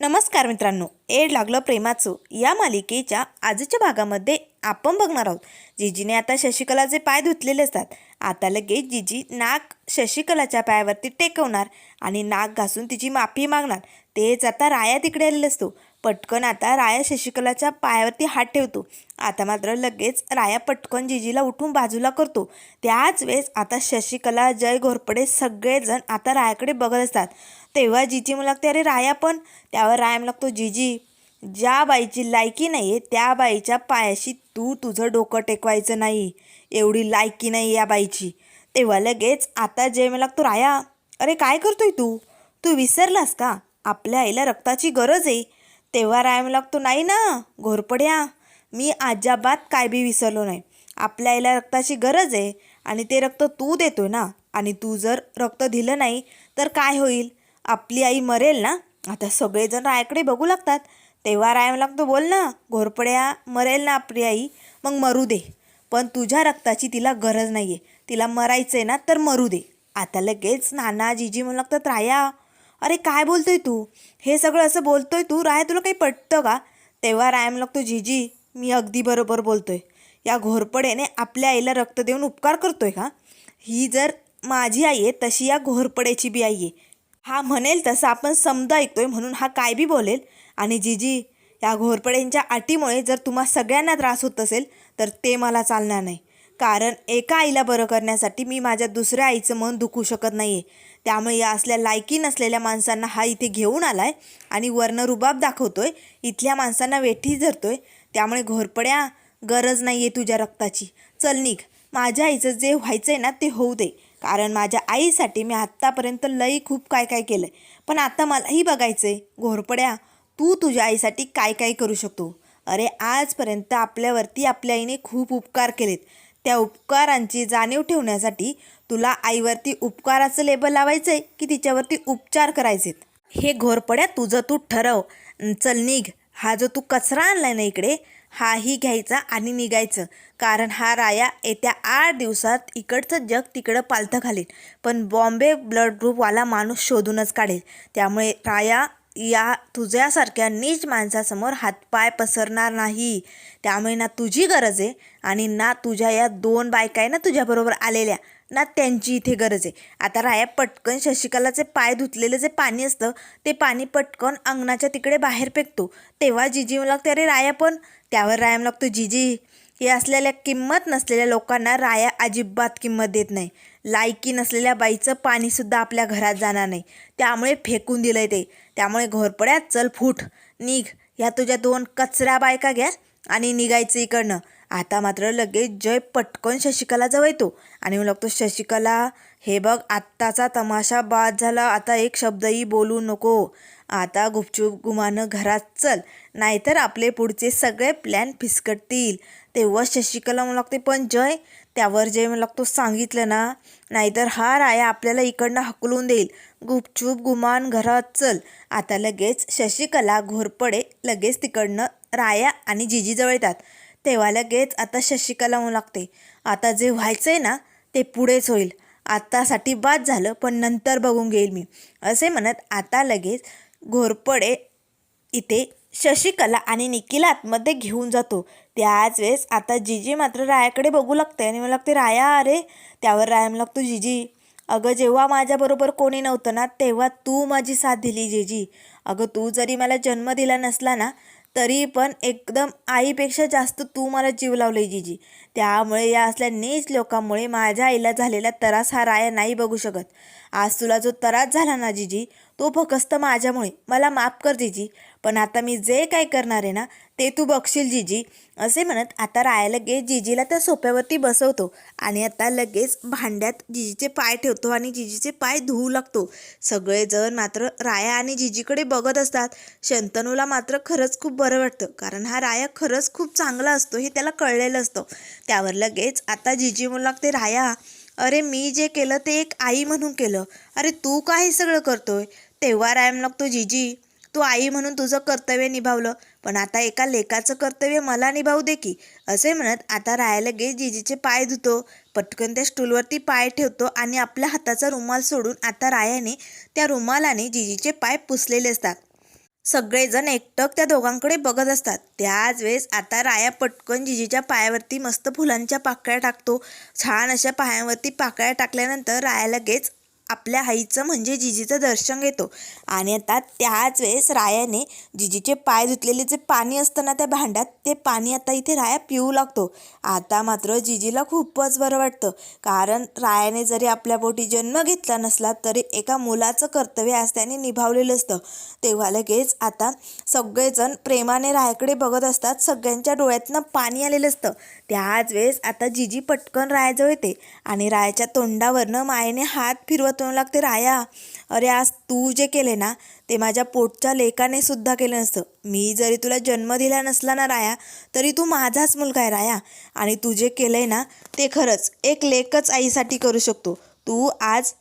नमस्कार मित्रांनो एड लागलं प्रेमाचं. या मालिकेच्या आजच्या भागामध्ये आपण बघणार आहोत. जिजीने आता शशिकलाचे पाय धुतलेले असतात आता लगेच जिजी नाक शशिकलाच्या पायावरती टेकवणार आणि नाक घासून तिची माफी मागणार. तेच आता राया तिकडे आलेला असतो. पटकन आता राया शशिकलाच्या पायावरती हात ठेवतो. आता मात्र लगेच राया पटकन जिजीला उठून बाजूला करतो. त्याच वेळेस आता शशिकला जय घोरपडे सगळेजण आता रायाकडे बघत असतात. तेव्हा जिजी मला लागते अरे राया पण. त्यावर राया मला लागतो जिजी ज्या बाईची लायकी नाही आहे त्या बाईच्या पायाशी तू तुझं डोकं टेकवायचं नाही. एवढी लायकी नाही या बाईची. तेव्हा लगेच आता जय मला लागतो राया अरे काय करतोय तू? तू विसरलास का? आपल्या आईला रक्ताची गरज आहे. तेव्हा राया मला लागतो नाही ना घोरपड्या मी अजाबात काय बी विसरलो नाही. आपल्या आईला रक्ताची गरज आहे आणि ते रक्त तू देतोय ना. आणि तू जर रक्त दिलं नाही तर काय होईल? आपली आई मरेल ना? आता सगळेजण रायाकडे बघू लागतात. तेव्हा राय लागतो बोल ना घोरपड्या मरेल ना आपली आई मग मरू दे. पण तुझ्या रक्ताची तिला गरज नाही आहे तिला मरायचं आहे ना तर मरू दे. आता लगेच नाना जीजी म्हणू लागतात राया अरे काय बोलतोय तू? हे सगळं असं बोलतोय तू? राय तुला काही पटतं का? तेव्हा राय म्हणू लागतो जिजी मी अगदी बरोबर बोलतोय. या घोरपडेने आपल्या आईला रक्त देऊन उपकार करतोय का? ही जर माझी आई आहे तशी या घोरपडेची बी आई आहे. हा म्हणेल तसं आपण समजा ऐकतोय म्हणून हा काय बी बोलेल. आणि जिजी या घोरपड्यांच्या अटीमुळे जर तुम्हा सगळ्यांना त्रास होत असेल तर ते मला चालणार नाही. कारण एका आईला बरं करण्यासाठी मी माझ्या दुसऱ्या आईचं मन दुखू शकत नाही आहे त्यामुळे या असल्या लायकी नसलेल्या माणसांना हा इथे घेऊन आला आहे आणि वर्ण रुबाब आहे इथल्या माणसांना वेठी धरतो आहे त्यामुळे घोरपड्या गरज नाही आहे तुझ्या रक्ताची. चल निघ. माझ्या आईचं जे व्हायचं आहे ना ते होऊ दे. कारण माझ्या आईसाठी मी आत्तापर्यंत लई खूप काय काय केलं आहे पण आता मलाही बघायचं आहे घोरपड्या तू तुझ्या आईसाठी काय काय करू शकतो? अरे आजपर्यंत आपल्यावरती आपल्या आईने खूप उपकार केलेत. त्या उपकारांची जाणीव ठेवण्यासाठी तुला आईवरती उपकाराचं लेबल लावायचं आहे की तिच्यावरती उपचार करायचे हे घोरपड्या तुझं तू ठरव. चल निघ. हा जो तू कचरा आणलाय ना इकडे हाही घ्यायचा आणि निघायचं. कारण हा राया येत्या आठ दिवसात इकडचं जग तिकडं पालथं घालेल. पण बॉम्बे ब्लड ग्रुपवाला माणूस शोधूनच काढेल. त्यामुळे राया या तुझ्यासारख्या नीच माणसासमोर हातपाय पसरणार नाही. त्यामुळे ना तुझी गरज आहे आणि ना तुझ्या या दोन बायका आहे ना तुझ्याबरोबर आलेल्या ना त्यांची इथे गरज आहे. आता राया पटकन शशिकलाचे पाय धुतलेलं जे पाणी असतं ते पाणी पटकन अंगणाच्या तिकडे बाहेर फेकतो. तेव्हा जिजी मला लागते अरे राया पण. त्यावर राया मला लागतो जिजी हे असलेल्या किंमत नसलेल्या लोकांना राया अजिबात किंमत देत नाही. लायकी नसलेल्या बाईचं पाणीसुद्धा आपल्या घरात जाणार नाही. त्यामुळे फेकून दिलं आहे ते. त्यामुळे घोरपड्यात चल फूट निघ. ह्या तुझ्या दोन कचऱ्या बायका घ्या आणि निघायचं इकडनं. आता मात्र लगेच जय पटकन शशिकलाजवळ येतो. आणि मग लागतो शशिकला हे बघ आत्ताचा तमाशा बाद झाला. आता एक शब्दही बोलू नको. आता गुपचूप गुमानं घरात चल नाहीतर आपले पुढचे सगळे प्लॅन फिसकटतील. तेव्हा शशिकला म्हणू लागते पण जय त्यावर जय म्हणू लागतो सांगितलं ना नाहीतर हा राया आपल्याला इकडनं हकलून देईल. गुपचूप गुमान घरात चल. आता लगेच शशिकला घोरपडे लगेच तिकडनं राया आणि जिजीजवळ येतात. तेव्हा लगेच आता शशिकला म्हणू लागते आता जे व्हायचं आहे ना ते पुढेच होईल. आत्तासाठी बाद झालं पण नंतर बघून घेईल मी. असे म्हणत आता लगेच घोरपडे इथे शशिकला आणि निखिल आतमध्ये घेऊन जातो. त्याच वेळेस आता जिजी मात्र रायाकडे बघू लागते आणि मला लागते राया अरे त्यावर राया. मला लागतो जिजी अगं जेव्हा माझ्याबरोबर कोणी नव्हतं ना तेव्हा तू माझी साथ दिली जिजी. अगं तू जरी मला जन्म दिला नसला ना तरी पण एकदम आईपेक्षा जास्त तू मला जीव लावले जिजी. त्यामुळे या असल्या नीच लोकांमुळे माझ्या आईला झालेला त्रास हा राया नाही बघू शकत. आज तुला जो त्रास झाला ना जिजी तो फकस्त माझ्यामुळे. मला माफ कर जिजी. पण आता मी जे काय करणार आहे ना ते तू बघशील जिजी. असे म्हणत आता राया लगेच जिजीला त्या सोप्यावरती बसवतो. आणि आता लगेच भांड्यात जिजीचे पाय ठेवतो आणि जिजीचे पाय धुवू लागतो. सगळेजण मात्र राया आणि जिजीकडे बघत असतात. शंतनूला मात्र खरंच खूप बरं वाटतं. कारण हा राया खरंच खूप चांगला असतो हे त्याला कळलेलं असतं. त्यावर लगेच आता जिजी म्हणू लागते राया अरे मी जे केलं ते एक आई म्हणून केलं. अरे तू काय हे सगळं करतोय? तेव्हा रायम लागतो जिजी तू आई म्हणून तुझं कर्तव्य निभावलं पण आता एका लेकाचं कर्तव्य मला निभावू दे की. असे म्हणत आता रायाला गे जिजीचे पाय धुतो पटकन त्या स्टूलवरती पाय ठेवतो आणि आपल्या हाताचा रुमाल सोडून आता रायाने त्या रुमालाने जिजीचे पाय पुसलेले असतात. सगळेजण एकटक त्या दोघांकडे बघत असतात. त्याच वेळेस आता राया पटकन जिजीच्या पायावरती मस्त फुलांच्या पाकळ्या टाकतो. छान अशा पायांवरती पाकळ्या टाकल्यानंतर राया लगेच आपल्या आईचं म्हणजे जिजीचं दर्शन घेतो. आणि आता त्याच वेळेस रायाने जिजीचे पाय धुतलेले जे पाणी असतं ना त्या भांड्यात ते पाणी आता इथे राया पिऊ लागतो. आता मात्र जिजीला खूपच बरं वाटतं. कारण रायाने जरी आपल्या पोटी जन्म घेतला नसला तरी एका मुलाचं कर्तव्य आज त्याने निभावलेलं असतं. तेव्हा लगेच आता सगळेजण प्रेमाने रायाकडे बघत असतात सगळ्यांच्या डोळ्यातनं पाणी आलेलं असतं. त्याच वेळेस आता जिजी पटकन रायाजवळ येते आणि रायाच्या तोंडावरनं मायेने हात फिरवत म्हणू लागते राया अरे आज तू जे केले ना ते माझ्या पोटच्या लेकाने सुद्धा केलं नसतं. मी जरी तुला जन्म दिला नसला ना राया तरी तू माझाच मुलगा आहे राया. आणि तू जे केलंय ना ते खरंच एक लेकच आईसाठी करू शकतो. तू आज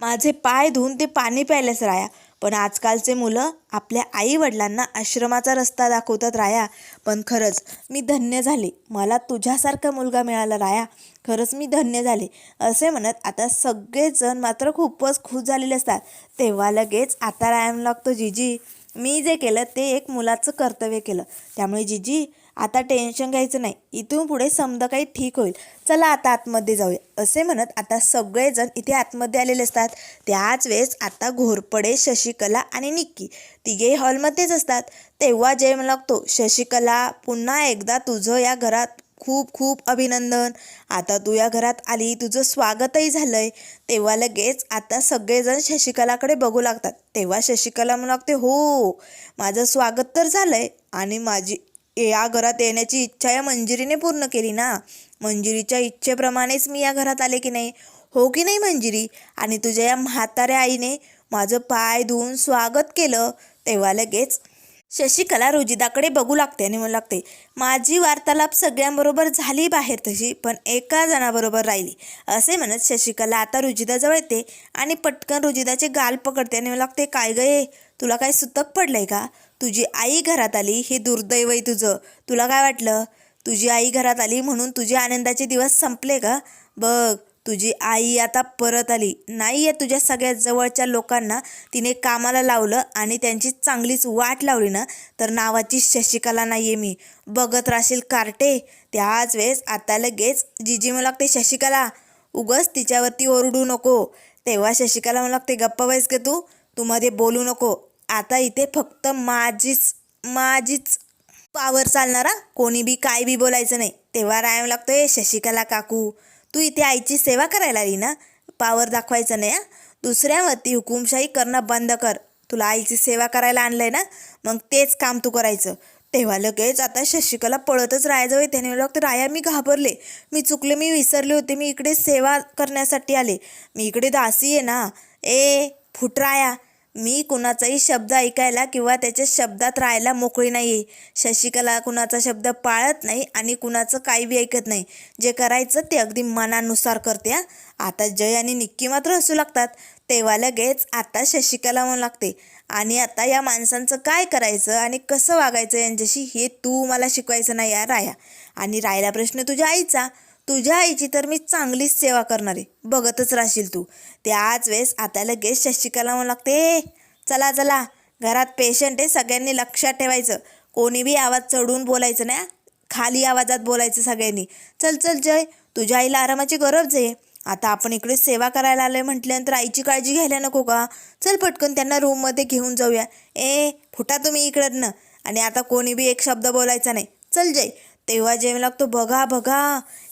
माझे पाय धुवून ते पाणी प्यायलेस राया. पण आजकालचे मुलं आपल्या आई वडिलांना आश्रमाचा रस्ता दाखवतात राया पण खरंच मी धन्य झाले. मला तुझ्यासारखा मुलगा मिळाला राया. खरंच मी धन्य झाले. असे म्हणत आता सगळेजण मात्र खूपच खुश झालेले असतात. तेव्हा लगेच आता राया लागतो जीजी मी जे केलं ते एक मुलाचं कर्तव्य केलं. त्यामुळे जीजी आता टेन्शन घ्यायचं नाही. इथून पुढे समजा काही ठीक होईल. चला आता आतमध्ये जाऊया. असे म्हणत आता सगळेजण इथे आतमध्ये आलेले असतात. त्याच वेळेस आता घोरपडे शशिकला आणि निक्की तिघेही हॉलमध्येच असतात. तेव्हा जय लागतो शशिकला पुन्हा एकदा तुझं या घरात खूप खूप अभिनंदन. आता तू या घरात आली तुझं स्वागतही झालंय. तेव्हा लगेच आता सगळेजण शशिकलाकडे बघू लागतात. तेव्हा शशिकला म्हणू लागते हो माझं स्वागत तर झालंय आणि माझी या घरात येण्याची इच्छा या मंजिरीने पूर्ण केली ना? मंजिरीच्या इच्छेप्रमाणेच मी या घरात आले की नाही? हो की नाही मंजिरी? आणि तुझ्या या म्हाताऱ्या आईने माझं पाय धुवून स्वागत केलं? तेव्हा लगेच शशिकला रुजिदाकडे बघू लागते आणि म्हणू लागते माझी वार्तालाप सगळ्यांबरोबर झाली बाहेर तशी पण एका जणाबरोबर राहिली. असे म्हणत शशिकला आता रुजिदाजवळ येते आणि पटकन रुजिदाचे गाल पकडते आणि म्हणू लागते काय गये तुला काय सुतक पडलंय का? तुझी आई घरात आली हे दुर्दैव आहे तुझं. तुला काय वाटलं? तुझी आई घरात आली म्हणून तुझे आनंदाचे दिवस संपले का? बघ तुझी आई आता परत आली. नाही आहे तुझ्या सगळ्या जवळच्या लोकांना तिने कामाला लावलं आणि त्यांची चांगलीच वाट लावली ना तर नावाची शशिकला नाही आहे मी. बघत राहशील कार्टे. त्याच वेळेस आता लगेच जिजी मला लागते शशिकला उगस तिच्यावरती ओरडू नको. तेव्हा शशिकला मला लागते गप्पा बैस का तू. तू मध्ये बोलू नको. आता इथे फक्त माझीच माझीच पावर चालणारा कोणी बी काय बी बोलायचं नाही. तेव्हा राय लागतोय शशिकला काकू तू इथे आईची सेवा करायला आली ना? पावर दाखवायचं नाही हा. दुसऱ्यावरती हुकुमशाही करणं बंद कर. तुला आईची सेवा करायला आणलंय ना? मग तेच काम तू करायचं. तेव्हा लगेच आता शशिकला पळतच राहायजवळ त्याने मला लागतं राया मी घाबरले. मी चुकले मी विसरले होते. मी इकडे सेवा करण्यासाठी आले. मी इकडे दासी आहे ना? ए फुटराया मी कुणाचाही शब्द ऐकायला किंवा त्याच्या शब्दात राहायला मोकळी नाही आहे शशिकला कुणाचा शब्द पाळत नाही आणि कुणाचं काही बी ऐकत नाही. जे करायचं ते अगदी मनानुसार करते हा. आता जय आणि निक्की मात्र हसू लागतात. तेव्हा लगेच आता शशिकला म्हणू लागते आणि आता या माणसांचं काय करायचं आणि कसं वागायचं यांच्याशी? हे तू मला शिकवायचं नाही या राया. आणि राहिला प्रश्न तुझ्या आईचा. तुझ्या आईची तर मी चांगलीच सेवा करणार आहे. बघतच राहशील तू. त्याच वेळेस आता लगेच शशिकला म्हणू लागते चला चला. घरात पेशंट आहे सगळ्यांनी लक्षात ठेवायचं. कोणी बी आवाज चढून बोलायचं ना खाली आवाजात बोलायचं सगळ्यांनी. चल चल जय. तुझ्या आईला आरामाची गरज आहे. आता आपण इकडे सेवा करायला आलोय म्हटल्यानंतर आईची काळजी घ्यायला नको का? चल पटकन त्यांना रूममध्ये घेऊन जाऊया. ए फुटा तुम्ही इकडनं. आणि आता कोणी बी एक शब्द बोलायचा नाही. चल जय. तेव्हा जेव लागतो बघा बघा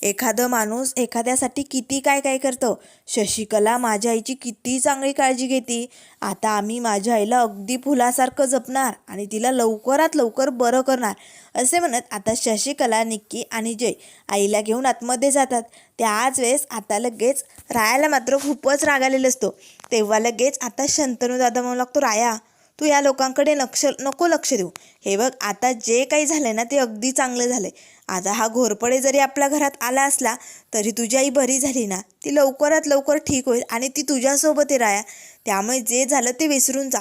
एखादं माणूस एखाद्यासाठी किती काय काय करतं. शशिकला माझ्या आईची किती चांगली काळजी घेते. आता आम्ही माझ्या आईला अगदी फुलासारखं जपणार आणि तिला लवकरात लवकर बरं करणार. असे म्हणत आता शशिकला निक्की आणि जय आईला घेऊन आतमध्ये जातात. त्याच वेळेस आता लगेच रायाला मात्र खूपच राग आलेला असतो. तेव्हा लगेच आता शंतनू दादा म्हणू लागतो राया तू या लोकांकडे लक्ष नको लक्ष देऊ. हे बघ आता जे काही झालंय ना ते अगदी चांगलं झालंय. आता हा घोरपडे जरी आपल्या घरात आला असला तरी तुझी आई बरी झाली ना ती लवकरात लवकर ठीक होईल आणि ती तुझ्यासोबत आहे राया. त्यामुळे जे झालं ते विसरून जा.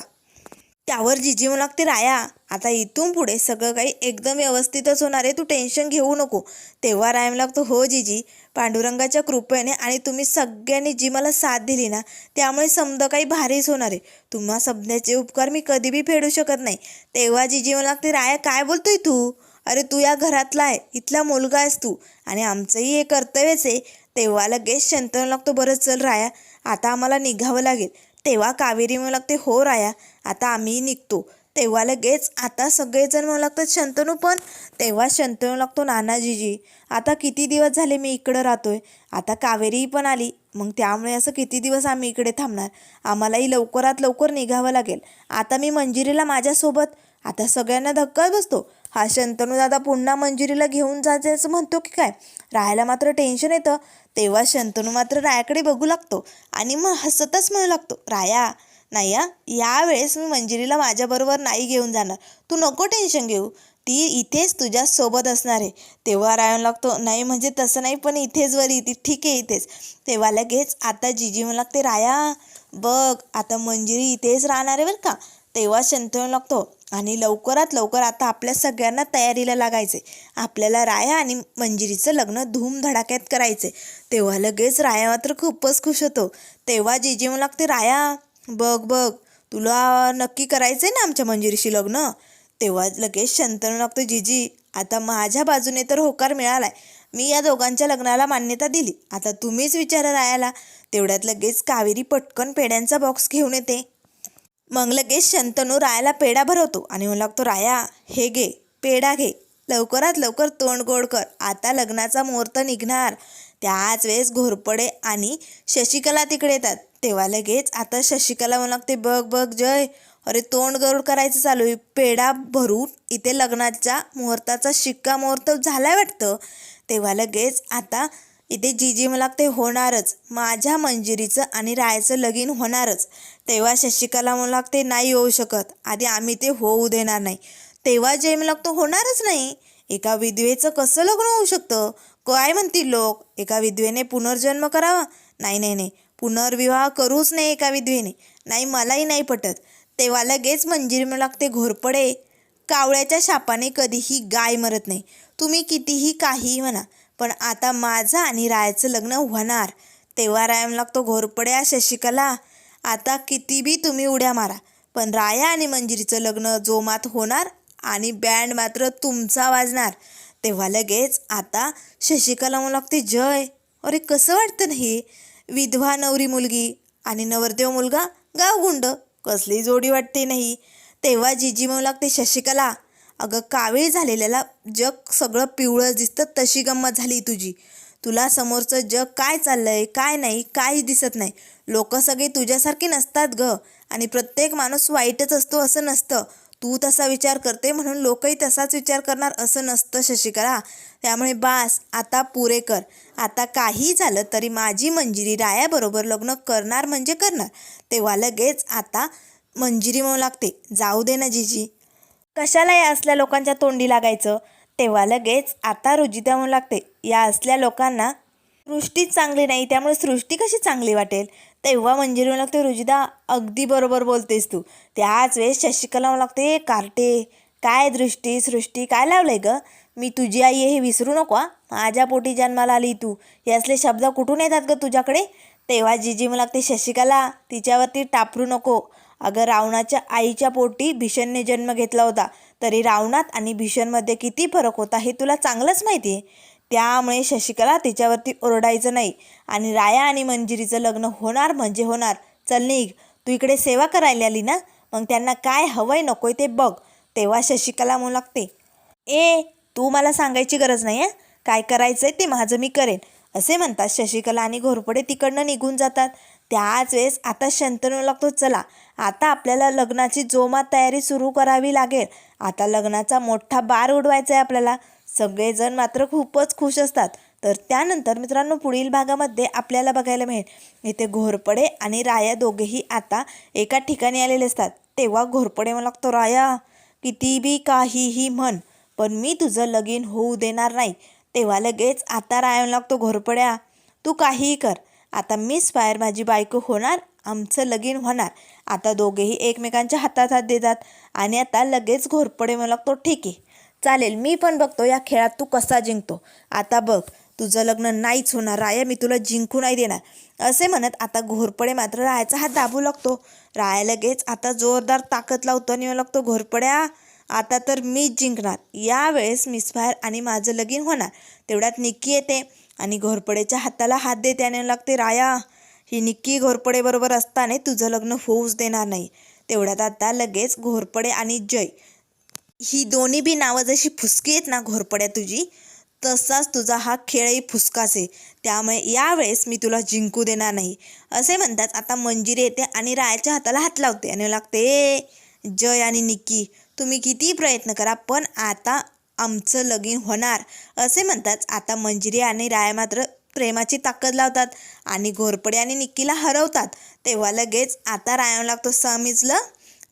त्यावर जिजी लागते राया. आता इथून पुढे सगळं काही एकदम व्यवस्थितच होणार आहे. तू टेन्शन घेऊ नको. तेव्हा राय लागतो हो जिजी पांडुरंगाच्या कृपेने आणि तुम्ही सगळ्यांनी जी मला साथ दिली ना त्यामुळे समद काही भारीच होणार आहे. तुम्हा समजाचे उपकार मी कधी बी फेडू शकत नाही. तेव्हा जिजी लागते राया काय बोलतोय तू? अरे तू या घरातला आहे. इथला मुलगा आहेस तू. आणि आमचंही हे कर्तव्यच आहे. तेव्हा लगेच शंतन लागतो बरं चल राया. आता आम्हाला निघावं लागेल. तेव्हा कावेरी म्हणू लागते हो राया आता आम्ही निघतो. तेव्हा लगेच आता सगळेजण म्हणू लागतात शंतनू पण. तेव्हा शंतनू लागतो नानाजीजी आता किती दिवस झाले मी इकडं राहतोय? आता कावेरी पण आली मग त्यामुळे असं किती दिवस आम्ही इकडे थांबणार? आम्हालाही लवकरात लवकर निघावं लागेल. आता मी मंजिरीला माझ्यासोबत. आता सगळ्यांना धक्काच बसतो. हा शंतनू दादा पुन्हा मंजिरीला घेऊन जायचं असं म्हणतो की काय? राहायला मात्र टेन्शन येतं. तेव्हा शंतनू मात्र रायाकडे बघू लागतो आणि मग हसतच म्हणू लागतो राया नाही यावेळेस मी मंजिरीला माझ्याबरोबर नाही घेऊन जाणार. तू नको टेन्शन घेऊ. ती इथेच तुझ्या सोबत असणार आहे. तेव्हा रायन लागतो नाही म्हणजे तसं नाही पण इथेच वरी ती ठीक आहे इथेच. तेव्हा लगेच आता जिजी म्हणू लागते राया बघ आता मंजिरी इथेच राहणार आहे बरं का? तेव्हा शंतनू लागतो आणि लवकरात लवकर आता आपल्या सगळ्यांना तयारीला लागायचे. आपल्याला राया आणि मंजिरीचं लग्न धूमधडाक्यात करायचे. तेव्हा लगेच राया मात्र खूपच खुश होतो. तेव्हा जिजी म्हणू लागते राया बघ बघ तुला नक्की करायचं आहे ना आमच्या मंजिरीशी लग्न? तेव्हा लगेच शंतनू लागतो जिजी आता माझ्या बाजूने तर होकार मिळालाय. मी या दोघांच्या लग्नाला मान्यता दिली. आता तुम्हीच विचारा रायाला. तेवढ्यात लगेच कावेरी पटकन पेड्यांचा बॉक्स घेऊन येते. मग लगेच शंतनू रायाला पेढा भरवतो आणि म्हणू लागतो राया हे घे पेढा घे. लवकरात लवकर तोंड गोड कर. आता लग्नाचा मुहूर्त निघणार. त्याच वेळेस घोरपडे आणि शशिकला तिकडे येतात. तेव्हा लगेच आता शशिकला म्हणू लागते बघ बघ जय. अरे तोंड गरुड करायचं चालू आहे. पेढा भरून इथे लग्नाच्या मुहूर्ताचा शिक्का मुहूर्त झालाय वाटतं. तेव्हा लगेच आता इथे जीजी मला लागते होणारच. माझ्या मंजिरीचं आणि रायाचं लगीन होणारच. तेव्हा शशिकला मला लागते नाही होऊ शकत. आधी आम्ही ते होऊ देणार नाही. तेव्हा जय मला लागतो होणारच नाही. एका विधवेचं कसं लग्न होऊ शकतं? काय म्हणतील लोक? एका विधवेने पुनर्जन्म करावा? नाही नाही नाही. पुनर्विवाह करूच नाही एका विधवेने. नाही मलाही नाही पटत. तेव्हा लगेच मंजिरी म्हणू लागते घोरपडे. कावळ्याच्या शापाने कधीही गाय मरत नाही. तुम्ही कितीही काहीही म्हणा पण आता माझं आणि रायाचं लग्न होणार. तेव्हा राया लागतो घोरपड्या शशिकला आता कितीबी तुम्ही उड्या मारा. पण राया आणि मंजिरीचं लग्न जोमात होणार आणि बँड मात्र तुमचा वाजणार. तेव्हा लगेच आता शशिकला म्हणू लागते जय. अरे कसं वाटतं नाही विधवा नवरी मुलगी आणि नवरदेव मुलगा गावगुंड. कसली जोडी वाटते नाही तेव्हा जिजी म्हणू लागते शशिकला अगं कावीळ झालेल्याला जग सगळं पिवळं दिसतं तशी गंमत झाली तुझी. तुला समोरचं जग काय चाललंय काय नाही काही दिसत नाही. लोक सगळे तुझ्यासारखे नसतात ग. आणि प्रत्येक माणूस वाईटच असतो असं नसतं. तू तसा विचार करते म्हणून लोकही तसाच विचार करणार असं नसतं शशिकला. त्यामुळे बास आता पुरे कर. आता काही झालं तरी माझी मंजिरी रायाबरोबर लग्न करणार म्हणजे करणार. तेव्हा लगेच आता मंजिरी म्हणू लागते. जाऊ दे ना जिजी. कशाला या असल्या लोकांच्या तोंडी लागायचं. तेव्हा लगेच आता रुजिता म्हणू लागते. या असल्या लोकांना सृष्टीच चांगली नाही त्यामुळे सृष्टी कशी चांगली वाटेल? तेव्हा मंजिरी म्हणू लागते रुजिदा अगदी बरोबर बोलतेस तू. त्याच वेळेस शशिकला म्हणू लागते कार्टे काय दृष्टी सृष्टी काय लावलंय ग? मी तुझी आई आहे हे विसरू नको हा. माझ्या पोटी जन्माला आली तू. हे असले शब्द कुठून येतात ग तुझ्याकडे? तेव्हा जिजी मला लागते शशिकला तिच्यावरती टापरू नको. अगं रावणाच्या आईच्या पोटी भीषणने जन्म घेतला होता. तरी रावणात आणि भीषणमध्ये किती फरक होता हे तुला चांगलंच माहिती आहे. त्यामुळे शशिकला तिच्यावरती ओरडायचं नाही आणि राया आणि मंजिरीचं लग्न होणार म्हणजे होणार. चल निघ तू इकडे सेवा करायला आली ना? मग त्यांना काय हवंय नकोय ते बघ तेव्हा शशिकला म्हणू लागते. ए तू मला सांगायची गरज नाही आहे काय करायचंय ते माझं मी करेन. असे म्हणतात शशिकला आणि घोरपडे तिकडनं निघून जातात. त्याच वेळेस आता शंतनू लागतो चला. आता आपल्याला लग्नाची जोमात तयारी सुरू करावी लागेल. आता लग्नाचा मोठा बार उडवायचा आहे आपल्याला. सगळेजण मात्र खूपच खुश असतात. तर त्यानंतर मित्रांनो पुढील भागामध्ये आपल्याला बघायला मिळेल. इथे घोरपडे आणि राया दोघेही आता एका ठिकाणी आलेले असतात. तेव्हा घोरपडे मला लागतो राया किती बी काहीही म्हण पण मी तुझं लगीन होऊ देणार नाही. तेव्हा लगेच आता राया लागतो घोरपड्या तू काहीही कर. आता मीच फायर माझी बायको होणार आमचं लगीन होणार. आता दोघेही एकमेकांच्या हातात हात देतात आणि आता लगेच घोरपडे मला लागतो ठीक आहे चालेल मी पण बघतो या खेळात तू कसा जिंकतो. आता बघ तुझं लग्न नाहीच होणार राया मी तुला जिंकू नाही देणार. असे म्हणत आता घोरपडे मात्र रायाचा हात दाबू लागतो. राया लगेच आता जोरदार ताकद लावतो आणि लागतो घोरपड्या आता तर मीच जिंकणार. यावेळेस मिसफायर आणि माझं लगीन होणार. तेवढ्यात निक्की येते आणि घोरपडेच्या हाताला हात देते आणि लागते राया ही निक्की घोरपडेबरोबर असताना तुझं लग्न होऊच देणार नाही. तेवढ्यात आता लगेच घोरपडे आणि जय. ही दोन्ही बी नावं जशी फुसकी आहेत ना घोरपड्या तुझी तसाच तुझा हा खेळही फुसकाच आहे. त्यामुळे यावेळेस मी तुला जिंकू देणार नाही. असे म्हणतात आता मंजिरी येते आणि रायाच्या हाताला हात लावते आणि लागते जय आणि निक्की तुम्ही किती प्रयत्न करा पण आता आमचं लगीन होणार. असे म्हणतात आता मंजिरी आणि राया मात्र प्रेमाची ताकद लावतात आणि घोरपडे आणि निक्कीला हरवतात. तेव्हा लगेच आता रायन लागतो समजलं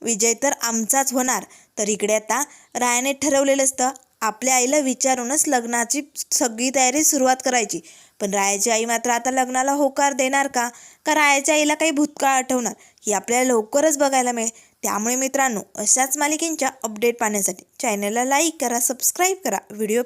विजय तर आमचाच होणार. तर इकडे आता रायाने ठरवलेलं असतं. आपल्या आईला विचारूनच लग्नाची सगळी तयारी सुरुवात करायची. पण रायाची आई मात्र आता लग्नाला होकार देणार का? का रायाच्या आईला काही भूतकाळ आठवणार? ही आपल्याला लवकरच बघायला मिळेल. त्यामुळे मित्रांनो अशाच मालिकेंच्या अपडेट पाहण्यासाठी चॅनलला लाईक करा सबस्क्राईब करा. व्हिडिओ पा